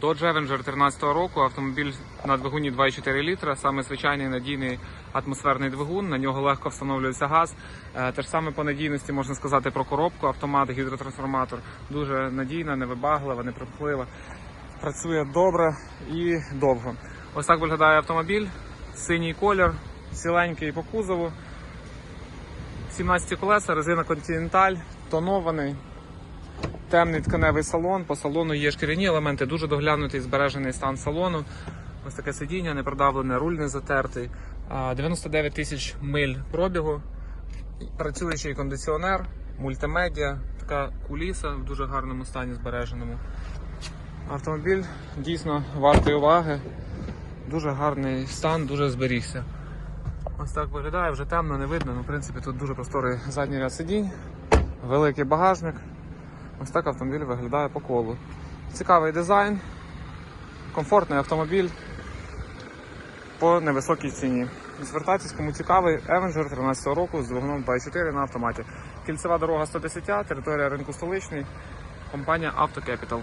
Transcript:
Dodge Avenger 13 року. Автомобіль на двигуні 2,4 літра, саме звичайний надійний атмосферний двигун. На нього легко встановлюється газ. Е, Те ж саме по надійності можна сказати про коробку, автомат, гідротрансформатор. Дуже надійна, невибаглива, неприхлива. Працює добре і довго. Ось так виглядає автомобіль. Синій колір, ціленький по кузову. 17 колеса, резина Continental, тонований. Темний тканевий салон. По салону є шкіряні елементи, дуже доглянутий збережений стан салону. Ось таке сидіння, не продавлене, руль не затертий. 99 тисяч миль пробігу. Працюючий кондиціонер, мультимедіа, така куліса в дуже гарному стані збереженому. Автомобіль дійсно вартий уваги. Дуже гарний стан, дуже зберігся. Ось так виглядає, вже темно, не видно. Ну, в принципі, тут дуже просторий задній ряд сидінь, великий багажник. Ось так автомобіль виглядає по колу. Цікавий дизайн, комфортний автомобіль по невисокій ціні. Звертайтесь, кому цікавий, Avenger 13 року з двигуном 2.4 на автоматі. Кільцева дорога 110, територія ринку столичний, компанія Автокепітал.